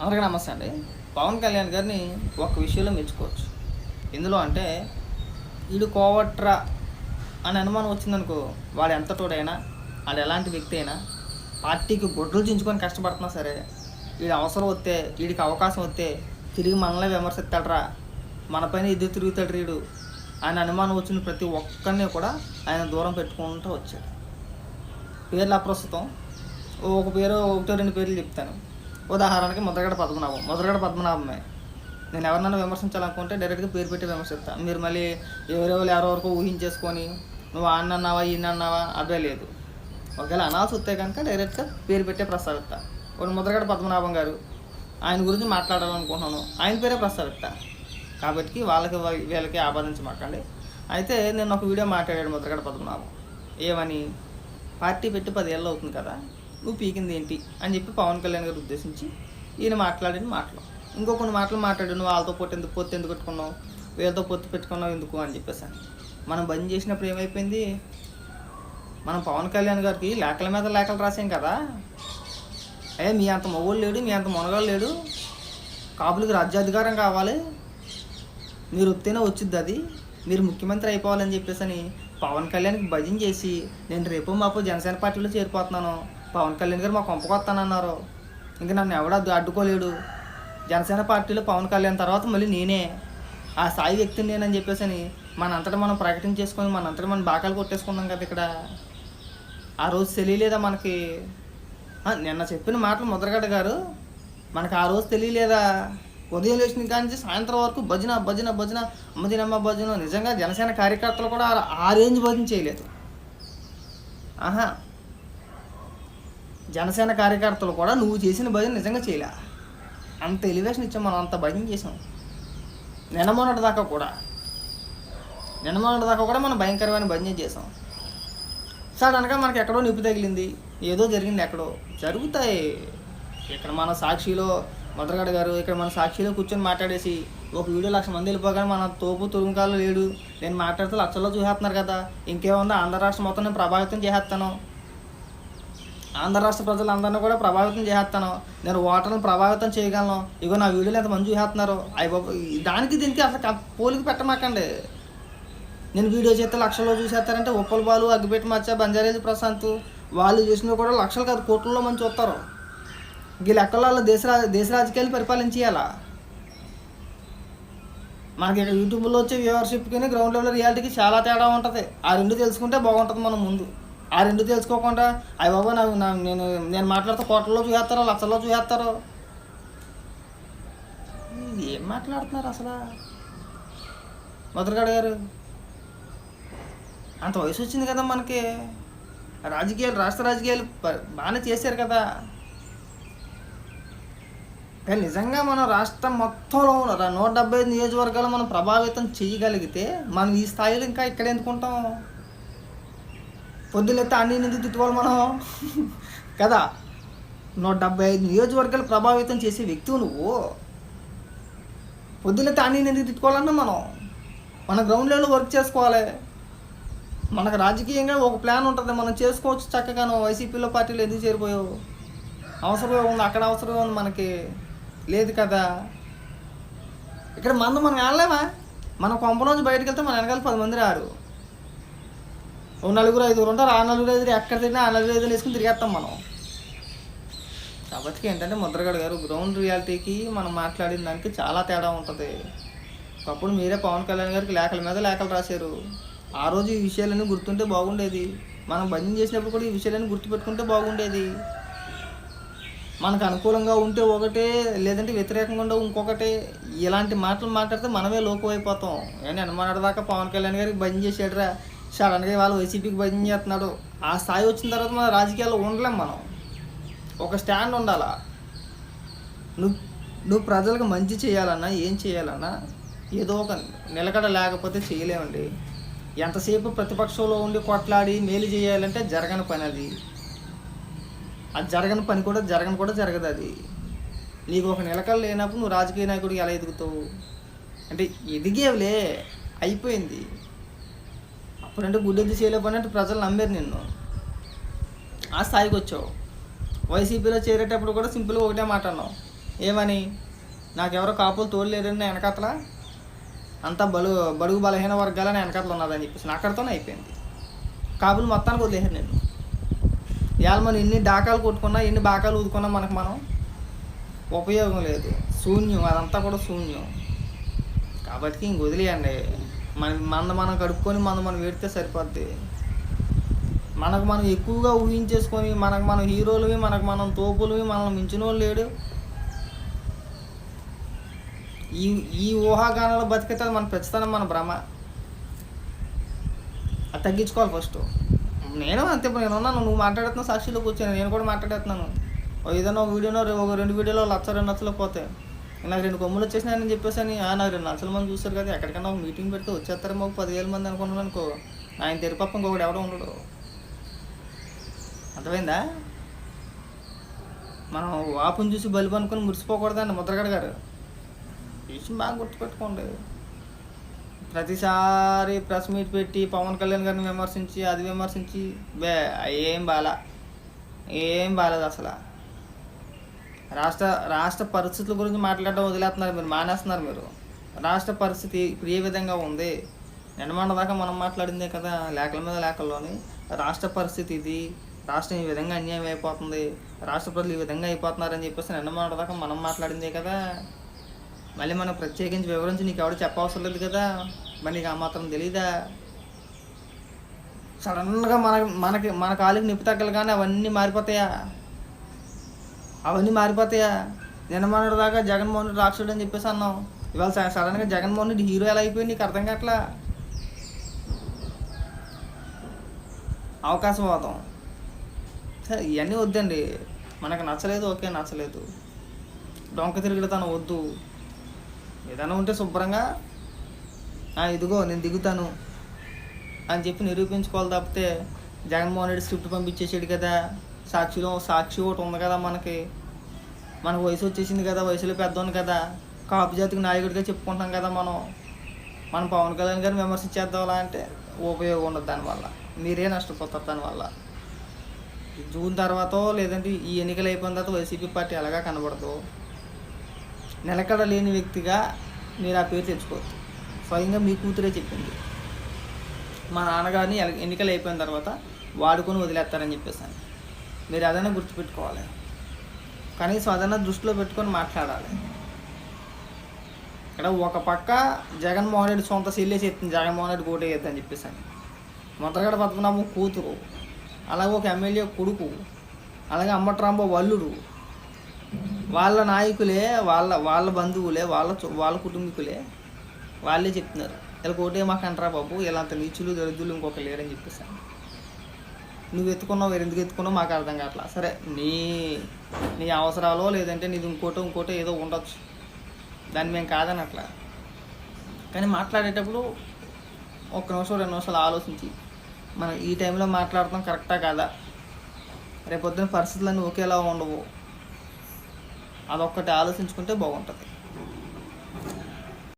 అందరికీ నమస్తే అండి. పవన్ కళ్యాణ్ గారిని ఒక విషయంలో మెచ్చుకోవచ్చు. ఎందులో అంటే వీడు కోవట్రా అని అనుమానం వచ్చిందనుకో వాడు ఎంత తోడైనా వాడు ఎలాంటి వ్యక్తి అయినా పార్టీకి గొడ్డలు చించుకొని కష్టపడుతున్నా సరే వీడి అవసరం వస్తే వీడికి అవకాశం వస్తే తిరిగి మనల్ని విమర్శిస్తాడరా మనపైన ఎదురు తిరుగుతాడు వీడు ఆయన అనుమానం వచ్చిన ప్రతి ఒక్కరిని కూడా ఆయన దూరం పెట్టుకుంటూ వచ్చాడు. పేర్లు అప్రస్తుతం. ఒక పేరు ఒకటో రెండు పేర్లు చెప్తాను. ఉదాహరణకి ముద్రగడ పద్మనాభం. ముద్రగడ పద్మనాభమే. నేను ఎవరినైనా విమర్శించాలనుకుంటే డైరెక్ట్గా పేరు పెట్టి విమర్శిస్తాను మీరు మళ్ళీ ఎవరెవరు ఎవరో వరకు ఊహించేసుకొని నువ్వు ఆన్న అన్నావా ఈయన అన్నావా? అదే లేదు. ఒకవేళ అనాల్సి వస్తే కనుక డైరెక్ట్గా పేరు పెట్టే ప్రస్తావిస్తా. ఒక ముద్రగడ పద్మనాభం గారు ఆయన గురించి మాట్లాడాలనుకుంటున్నాను. ఆయన పేరే ప్రస్తావిస్తా. కాబట్టి వాళ్ళకి వీ- వీళ్ళకి ఆపాదించమాకండి అయితే నేను ఒక వీడియో మాట్లాడాడు ముద్రగడ పద్మనాభం. ఏమని? పార్టీ పెట్టి పదేళ్ళు అవుతుంది కదా. నువ్వు పీకింది ఏంటి అని చెప్పి పవన్ కళ్యాణ్ గారు ఉద్దేశించి ఈయన మాట్లాడిన మాటలు. ఇంకో కొన్ని మాటలు మాట్లాడు నువ్వు వాళ్ళతో పొత్తు ఎందుకు పొత్తు ఎందుకు పెట్టుకున్నావు వీళ్ళతో పొత్తు పెట్టుకున్నావు ఎందుకు? అని చెప్పేసాను మనం బంద్ చేసినప్పుడు ఏమైపోయింది? మనం పవన్ కళ్యాణ్ గారికి లేఖల మీద లేఖలు రాసాం కదా? అయ్యా మీ అంత మొగోళ్ళు లేడు మీ అంత మొనగాడు లేడు. కాపులకు రాజ్యాధికారం కావాలి. మీరు వస్తేనే వచ్చిద్ది అది. మీరు ముఖ్యమంత్రి అయిపోవాలని చెప్పేసి అని పవన్ కళ్యాణ్కి భజన చేసి నేను రేపు మాపు జనసేన పార్టీలో చేరిపోతున్నాను. పవన్ కళ్యాణ్ గారు మా కొంపకొస్తానన్నారు ఇంక నన్ను ఎవడ అడ్డుకోలేడు. జనసేన పార్టీలో పవన్ కళ్యాణ్ తర్వాత మళ్ళీ నేనే. ఆ స్థాయి వ్యక్తిని నేనని చెప్పేసి అని మనంతటా మనం ప్రకటన చేసుకొని మనంతటా మనం బాకాలు కొట్టేసుకున్నాం కదా ఇక్కడ. ఆ రోజు తెలియలేదా మనకి? నిన్న చెప్పిన మాటలు ముద్రగడ్డ గారు. మనకు ఆ రోజు తెలియలేదా? ఉదయం లేచిన కానీ సాయంత్రం వరకు భజన భజన భజన అమ్మదినమ్మ భజన. నిజంగా జనసేన కార్యకర్తలు కూడా ఆ- ఆ రేంజ్ భజన చేయలేదు. ఆహా. జనసేన కార్యకర్తలు కూడా నువ్వు చేసిన భజన నిజంగా చేయలే. అంత ఎలివేషన్ ఇచ్చాం మనం అంత భజన చేసాం. నినమొన్నటి దాకా కూడా. నినమొన్నటి దాకా కూడా మనం భయంకరమైన భజన చేసాం. సడన్గా మనకి ఎక్కడో నిప్పు తగిలింది. ఏదో జరిగింది ఎక్కడో. జరుగుతాయి. ఇక్కడ మన సాక్షిలో మొదలగడ గారు ఇక్కడ మన సాక్షిలో కూర్చొని మాట్లాడేసి ఒక వీడియో లక్ష మంది వెళ్ళిపోగానే మన తోపు తురుముకాలు లేడు. నేను మాట్లాడితే లక్షల్లో చూసేస్తున్నారు కదా. ఇంకేముందో? ఆంధ్ర రాష్ట్రం మొత్తం నేను ప్రభావితం చేసేస్తాను. ఆంధ్ర రాష్ట్ర ప్రజలందరినీ కూడా ప్రభావితం చేసేస్తాను. నేను ఓటర్లను ప్రభావితం చేయగలను. ఇగో నా వీడియోలు ఎంతమంది చూసేస్తున్నారు. అయ్యి బాబు దానికి దీనికి అసలు పోలికి పెట్టమాకండి. నేను వీడియో చేస్తే లక్షల్లో చూసేస్తారంటే ఉప్పల బాలు అగ్గిపెట్టి మచ్చ బంజారేజీ ప్రశాంత్ వాళ్ళు చేసినవి కూడా లక్షలు కాదు కోట్లలో మంచి చూస్తారు. ఈ లెక్కల్లో వాళ్ళు దేశ దేశ రాజకీయాలు పరిపాలించేయాలా? మనకి ఇక్కడ యూట్యూబ్లో వచ్చే వ్యూవర్షిప్కి గ్రౌండ్ లెవెల్ రియాలిటీకి చాలా తేడా ఉంటుంది. ఆ రెండు తెలుసుకుంటే బాగుంటుంది మనం ముందు. ఆ రెండు తెలుసుకోకుండా అయ్య బాబా నాకు నేను నేను మాట్లాడితే కోట్లలో చూసేస్తారు లక్షల్లో చూసేస్తారు. ఏం మాట్లాడుతున్నారు అసలు? మొదలగాడు గారు అంత వయసు వచ్చింది కదా మనకి. రాజకీయాలు రాష్ట్ర రాజకీయాలు బాగానే చేశారు కదా. కానీ నిజంగా మన రాష్ట్రం మొత్తంలో నూట డెబ్బై ఐదు నియోజకవర్గాలు మనం ప్రభావితం చేయగలిగితే మనం ఈ స్థాయిలో ఇంకా ఇక్కడ ఎందుకుంటాం పొద్దులెత్తే అన్ని ఎందుకు తిట్టుకోవాలి మనం. కదా? నూట డెబ్బై ఐదు నియోజకవర్గాలు ప్రభావితం చేసే వ్యక్తివు నువ్వు. పొద్దులెత్తే అన్ని నింది తిట్టుకోవాలన్నా మనం. మన గ్రౌండ్ వర్క్ చేసుకోవాలి. మనకు రాజకీయంగా ఒక ప్లాన్ ఉంటుంది. మనం చేసుకోవచ్చు చక్కగాను వైసీపీలో పార్టీలో ఎందుకు చేరిపోయావు? అవసరమే ఉంది. అక్కడ అవసరమే ఉంది మనకి. లేదు కదా? ఇక్కడ మందు మనం వెళ్ళలేమా మన కొంపలోంచి బయటకు వెళ్తే మన వెనకాల పది మంది రారు. ఓ నలుగురు ఐదుగురు ఉంటారు ఆ నలుగురు ఐదుగురు ఎక్కడ తిరిగినా ఆ నలుగురు ఐదుగురు వేసుకుని తిరిగేస్తాం మనం. కాబట్టి ఏంటంటే ముద్రగడ గారు గ్రౌండ్ రియాలిటీకి మనం మాట్లాడిన దానికి చాలా తేడా ఉంటుంది. ఒకప్పుడు మీరే పవన్ కళ్యాణ్ గారికి లేఖల మీద లేఖలు రాశారు. ఆ రోజు ఈ విషయాలన్నీ గుర్తుంటే బాగుండేది. మనం బంధం చేసినప్పుడు కూడా ఈ విషయాలన్నీ గుర్తుపెట్టుకుంటే బాగుండేది. మనకు అనుకూలంగా ఉంటే ఒకటే లేదంటే వ్యతిరేకంగా ఉండే ఇంకొకటి. ఇలాంటి మాటలు మాట్లాడితే మనమే లోపు అయిపోతాం నేను అనుమానదాకా పవన్ కళ్యాణ్ గారికి బంద్ చేసాడురా సడన్గా వాళ్ళు వైసీపీకి భజన చేస్తున్నాడు ఆ స్థాయి వచ్చిన తర్వాత మన రాజకీయాల్లో ఉండలేం మనం. ఒక స్టాండ్ ఉండాలా? నువ్వు నువ్వు ప్రజలకు మంచి చేయాలన్నా ఏం చేయాలన్నా ఏదో ఒక నిలకడ లేకపోతే చేయలేమండి. ఎంతసేపు ప్రతిపక్షంలో ఉండి కొట్లాడి మేలు చేయాలంటే జరగని పని అది. అది జరగని పని కూడా జరగని కూడా జరగదు అది. నీకు ఒక నిలకడ లేనప్పుడు నువ్వు రాజకీయ నాయకుడికి ఎలా ఎదుగుతావు? అంటే ఎదిగేవులే. అయిపోయింది. అప్పుడంటే గుడ్డెద్దు చేయలేకపోయినట్టు ప్రజలు నమ్మారు నిన్ను. ఆ స్థాయికి వచ్చావు. వైసీపీలో చేరేటప్పుడు కూడా సింపుల్గా ఒకటే మాట అన్నావు. ఏమని? నాకెవరో కాపులు తోడలేరని నా వెనకతల? అంతా బలు బడుగు బలహీన వర్గాలని వెనకతలు ఉన్నదని చెప్పేసి అక్కడితోనే అయిపోయింది. కాపులు మొత్తానికి వదిలేసారు నేను ఇవాళ మనం ఎన్ని డాకాలు కొట్టుకున్నా ఎన్ని బాకాలు ఊదుకున్నా మనకు మనం ఉపయోగం లేదు. శూన్యం అదంతా కూడా శూన్యం. కాబట్టి ఇంక వదిలేయండి. మన మన మనం కడుక్కొని మనం మనం పెడితే సరిపోద్ది. మనకు మనం ఎక్కువగా ఊహించేసుకొని మనకు మనం హీరోలవి మనకు మనం తోపులవి మనం మించిన వాళ్ళు లేడు. ఈ ఈ ఊహాగానాలు బతికితే అది మన ఖచ్చితంగా మన భ్రమ. అది తగ్గించుకోవాలి ఫస్ట్. నేను అంతే ఇప్పుడు నేను ఉన్నాను నువ్వు మాట్లాడుతున్న సాక్షిలో కూర్చొని నేను కూడా మాట్లాడేస్తున్నాను. ఏదైనా ఒక వీడియోనో ఒక రెండు వీడియోలో లక్ష రెండు లక్షలు పోతాయి నాకు రెండు కొమ్ములు వచ్చేసినాయని చెప్పేసి అని "ఆ, నాకు రెండు లక్షల మంది చూస్తారు కదా ఎక్కడికైనా ఒక మీటింగ్ పెడితే వచ్చేస్తారు మాకు పదివేల మంది అనుకున్నాను అనుకో. ఆయన తెరిపప్ప ఇంకొకటి ఎవడో ఉండడు. అర్థమైందా? మనం వాపుని చూసి బలుపు అనుకుని మురిసిపోకూడదండి ముద్రగడ గారు. విషయం బాగా గుర్తుపెట్టుకోండి. ప్రతిసారి ప్రెస్ మీట్ పెట్టి పవన్ కళ్యాణ్ గారిని విమర్శించి అది విమర్శించి బే ఏం బాల ఏం బాలేదు అసలు. రాష్ట్ర రాష్ట్ర పరిస్థితుల గురించి మాట్లాడడం వదిలేస్తున్నారు మీరు మానేస్తున్నారు మీరు. రాష్ట్ర పరిస్థితి ఇప్పుడు ఏ విధంగా ఉంది? నిన్నమన్న దాకా మనం మాట్లాడిందే కదా లేఖల మీద లేఖల్లోని. రాష్ట్ర పరిస్థితి ఇది రాష్ట్రం ఈ విధంగా అన్యాయం అయిపోతుంది రాష్ట్ర ప్రజలు ఈ విధంగా అయిపోతున్నారని చెప్పేసి నిన్నమన్న దాకా మనం మాట్లాడిందే కదా. మళ్ళీ మనం ప్రత్యేకించి వివరించి నీకు ఎవరు చెప్పవసరం లేదు కదా మరి నీకు ఆ మాత్రం తెలీదా? సడన్గా మన మనకి మన కాలికి నిప్పు తగ్గలు అవన్నీ మారిపోతాయా? అవన్నీ మారిపోతాయా? నిన్న మొన్నటి దాకా జగన్మోహన్ రెడ్డి రాక్షసుడు అని చెప్పేసి అన్నావు. ఇవాళ స- సడన్గా జగన్మోహన్ రెడ్డి హీరో ఎలా అయిపోయింది నీకు అర్థం కావట్లా? అవకాశవాదం సరే ఇవన్నీ వద్దండి. మనకు నచ్చలేదు ఓకే నచ్చలేదు. డొంక తిరుగుతాను వద్దు. ఏదైనా ఉంటే శుభ్రంగా ఇదిగో నేను దిగుతాను అని చెప్పి నిరూపించుకోవాలి తప్పితే జగన్మోహన్ రెడ్డి స్క్రిప్ట్ పంపించేసాడు కదా. సాక్షిలో సాక్షి ఒకటి ఉంది కదా మనకి. మనకు వయసు వచ్చేసింది కదా వయసులో పెద్దోని కదా. కాపు జాతికి నాయకుడిగా చెప్పుకుంటాం కదా మనం. మనం పవన్ కళ్యాణ్ గారిని విమర్శించేద్దాం అంటే ఉపయోగం ఉండదు దానివల్ల. మీరే నష్టపోతారు దానివల్ల. జూన్ తర్వాత లేదంటే ఈ ఎన్నికలు అయిపోయిన తర్వాత వైసీపీ పార్టీ ఎలాగా కనబడదు. నిలకడ లేని వ్యక్తిగా మీరు ఆ పేరు తెచ్చుకోవద్దు స్వయంగా మీ కూతురే చెప్పింది. మా నాన్నగారిని ఎన్నికలు అయిపోయిన తర్వాత వాడుకొని వదిలేస్తారని చెప్పేసాను మీరు అదైనా గుర్తుపెట్టుకోవాలి. కనీసం అదైనా దృష్టిలో పెట్టుకొని మాట్లాడాలి. ఇక్కడ ఒక పక్క జగన్మోహన్ రెడ్డి సొంత సీల్లే చెప్తుంది జగన్మోహన్ రెడ్డి కోటే అని చెప్పేసాను ముద్రగడ పద్మనాభం కూతురు అలాగే ఒక ఎమ్మెల్యే కొడుకు అలాగే అమ్మట్రాంబో వల్లుడు. వాళ్ళ నాయకులే వాళ్ళ వాళ్ళ బంధువులే వాళ్ళ వాళ్ళ కుటుంబీకులే వాళ్ళే చెప్తున్నారు. ఇలా కోటే మాకు అంటారా బాబు? అంత నీచులు దరిద్రులు ఇంకొక లేరని చెప్పేసాను నువ్వు ఎత్తుకున్నావు వేరు ఎందుకు ఎత్తుకున్నావు మాకు అర్థం కావట్లా. సరే నీ నీ అవసరాలో లేదంటే నీది ఇంకోటో ఇంకోటో ఏదో ఉండొచ్చు. దాన్ని మేము కాదని అట్లా కానీ మాట్లాడేటప్పుడు ఒక్క నిమిషం రెండు నిమిషాలు ఆలోచించి మనం ఈ టైంలో మాట్లాడటం కరెక్టా కాదా? రేపొద్దున పరిస్థితులన్నీ ఒకేలా ఉండవు. అదొక్కటి ఆలోచించుకుంటే బాగుంటుంది.